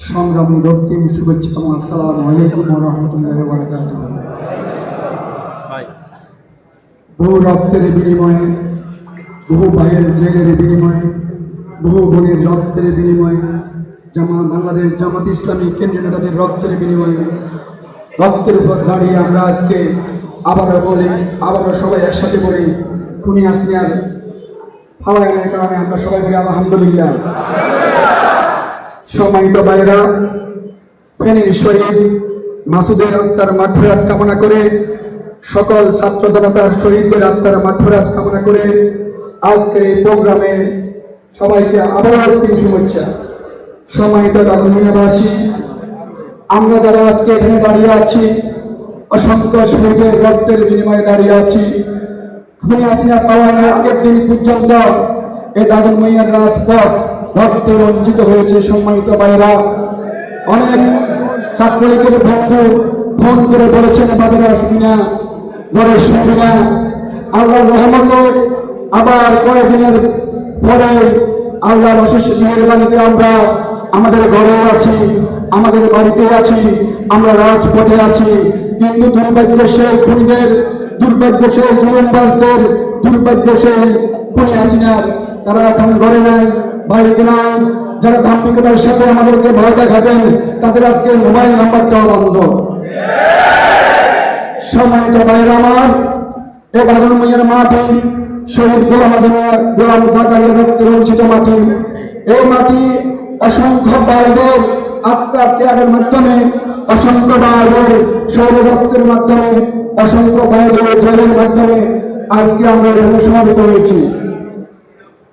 সংগ্রামী রক্তিম শুভেচ্ছা এবং আসসালামু আলাইকুম রহমতুল্লাহ বারাকাত বহু রক্তের বিনিময়ে, বহু ভাইয়ের জেলের বিনিময়ে, বহু বোনের রক্তের বিনিময়ে, জামা বাংলাদেশ জামাত ইসলামী কেন্দ্রীয় নেতাদের রক্তের বিনিময়ে, রক্তের উপর দাঁড়িয়ে আমরা আজকে আবারও বলি, আবারও সবাই একসাথে বলি, খুনি আসমিয়ার ফালায়নের কারণে আমরা সবাই বলি, আলহামদুলিল্লাহ। সম্মানিত ভাইরা ফেনীর শহীদ মাসুদের আত্মার মাঠফেরাত কামনা করে সকল ছাত্র জনতার শহীদদের আত্মার মাঠফেরাত কামনা করে আজকে এই প্রোগ্রামে সবাইকে আবারও তিন শুভেচ্ছা। সম্মানিত দাদুমিয়াবাসী আমরা যারা আজকে এখানে দাঁড়িয়ে আছি, অসংখ্য শহীদের রক্তের বিনিময়ে দাঁড়িয়ে আছি। খুনি হাসিনা পাওয়ার আগের দিন পর্যন্ত এই দাদুর মাইয়ার রাজপথ রক্তে রঞ্জিত হয়েছে সম্মানিত ভাইরা অনেক ছাত্রলীগের বন্ধু ফোন করে বলেছেন, বাজারে আসবি না, ঘরে শুনবি না। আল্লাহর রহমতে আবার কয়েকদিনের পরে আল্লাহর অশেষ মেহরবানিতে আমরা আমাদের ঘরে আছি, আমাদের বাড়িতে আছি, আমরা রাজপথে আছি। কিন্তু দুর্ভাগ্য সেই খুনিদের দুর্ভাগ্য সেই জুলুমবাজদের দুর্ভাগ্য সেই খুনি হাসিনার, তারা এখন ঘরে নাই। বাড়িতে নাই যারা দাম্ভিকতার সাথে আমাদেরকে ভয় দেখাবেন, তাদের আজকে মোবাইল নাম্বারটাও বন্ধ। সম্মানিত ভাইয়ের আমার এ বাদন মাইয়ের মাটি, শহীদ গোলাম গোলাম জাকারিয়া রক্ত রঞ্জিত মাটি। এই মাটি অসংখ্য বাইরের আত্মার ত্যাগের মাধ্যমে, অসংখ্য বাইরের রক্তের মাধ্যমে, অসংখ্য বাইরের জলের মাধ্যমে আজকে আমরা এখানে সমাবেত হয়েছি।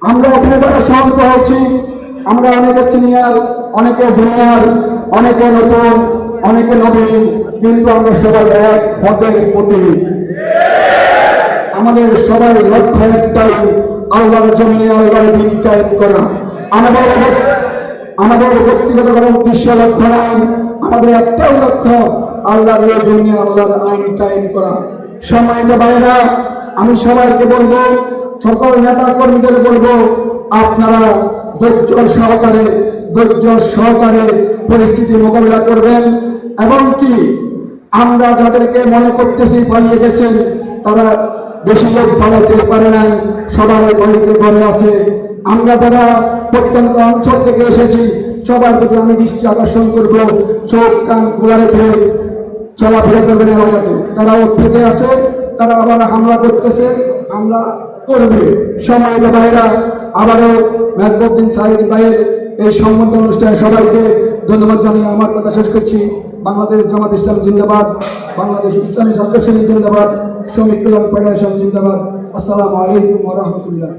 আমরা এখানে যারা শান্ত হয়েছি আমরা অনেকে সিনিয়র, অনেকে জুনিয়র, অনেকে নতুন, অনেকে নবীন, কিন্তু আমরা সবাই এক পথের প্রতীক। আমাদের সবাই লক্ষ্য একটাই, আল্লাহর জমিনে আল্লাহর দিন করা। আমাদের আমাদের ব্যক্তিগত কোনো উদ্দেশ্য, লক্ষ্য নাই। আমাদের একটাই লক্ষ্য, আল্লাহর জমিনে আল্লাহর আইন কায়েম করা। সম্মানিত ভাইরা আমি সবাইকে বলব সকল নেতা কর্মীদের বলব, আপনারা ধৈর্য সহকারে ধৈর্য সহকারে পরিস্থিতি মোকাবিলা করবেন। এবং কি, আমরা যাদেরকে মনে করতেছি পালিয়ে গেছেন, তারা বেশি লোক পালাতে পারে নাই, সবার বাড়িতে ঘরে আছে। আমরা যারা প্রত্যন্ত অঞ্চল থেকে এসেছি, সবার প্রতি আমি দৃষ্টি আকর্ষণ করব, চোখ কান খোলা রেখে চলাফেরা করবেন এলাকাতে। তারা ওর থেকে আছে, তারা আবার হামলা করতেছে, হামলা করবে। সময় ভাইরা আবারও মেজবুদ্দিন সাহিদ ভাইয়ের এই সম্বন্ধ অনুষ্ঠানে সবাইকে ধন্যবাদ জানিয়ে আমার কথা শেষ করছি। বাংলাদেশ জামাত ইসলাম জিন্দাবাদ, বাংলাদেশ ইসলামী ছাত্র শ্রেণি জিন্দাবাদ, শ্রমিক কল্যাণ ফেডারেশন জিন্দাবাদ। আসসালামু আলাইকুম রাহমাতুল্লাহ।